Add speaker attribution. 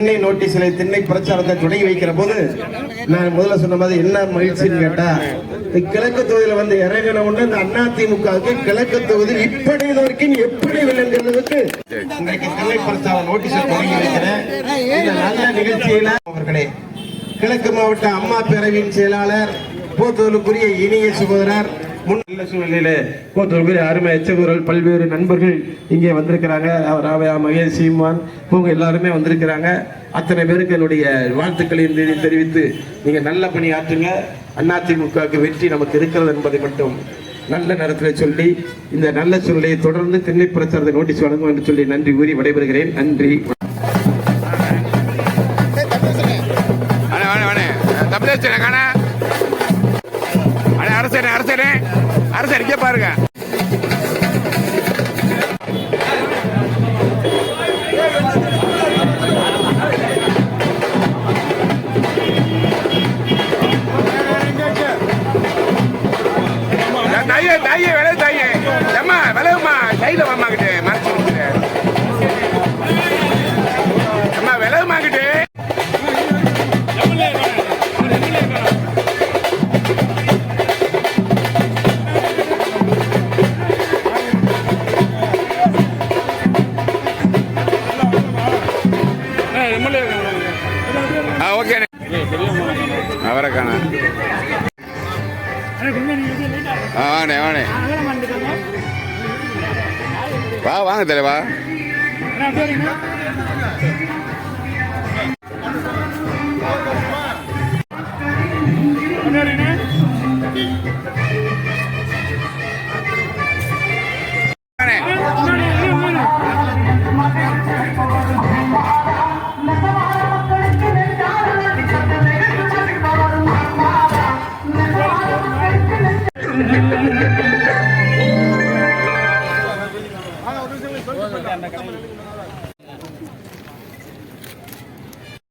Speaker 1: திண்ணை நோட்டீஸ்ல திண்ணை பிரச்சாரத்தை தொடங்கி வைக்கிற போது நான் முதல்ல சொன்ன மாதிரி என்ன மகிழ்ச்சின்னு கேட்டா கிழக்கு தொகுதியில வந்து இறங்கின உடனே இந்த அண்ணா திமுகவுக்கு கிழக்கு தொகுதி இப்படி வரைக்கும் எப்படி விளைங்கிறதுக்கு இன்றைக்கு திண்ணை பிரச்சார நோட்டீஸ் தொடங்கி வைக்கிறேன். இந்த நல்ல நிகழ்ச்சியில அவர்களே கிழக்கு மாவட்ட அம்மா பேரவையின் செயலாளர் போத்தூருக்குரிய இனிய சகோதரர் முன் நல்ல சூழ்நிலையிலே போத்தூருக்குரிய அருமை எச்சகுரல் பல்வேறு நண்பர்கள் இங்கே வந்திருக்கிறாங்க. ராவையா மகேஷ் சீமான் இவங்க எல்லாருமே வந்திருக்கிறாங்க. அத்தனை பேருக்கு என்னுடைய வாழ்த்துக்களையும் தெரிவித்து நீங்க நல்ல பணி ஆற்றுங்க. அதிமுகவுக்கு வெற்றி நமக்கு இருக்கிறது என்பதை மட்டும் நல்ல நேரத்தில் சொல்லி இந்த நல்ல சூழ்நிலையை தொடர்ந்து திண்ணை பிரச்சாரத்தை நோட்டீஸ் வழங்கும் என்று சொல்லி நன்றி கூறி விடைபெறுகிறேன். நன்றி.
Speaker 2: அண்ணே கொடுத்துறேன் அரசு அறிக்கை பாருங்க. தாயே தாயே விலை தாயே அம்மா விலகுமா சைடில் வாமாக்கிட்டு மறைச்சு விட்டுட்டு அம்மா விலகுமாக்கிட்டு ஆ ஓகேண்ணே அவரை காண ஆ வாங்கண்ணே வாங்கண்ணே வா வாங்க தலைவா வாங்கண்ணே. Yeah.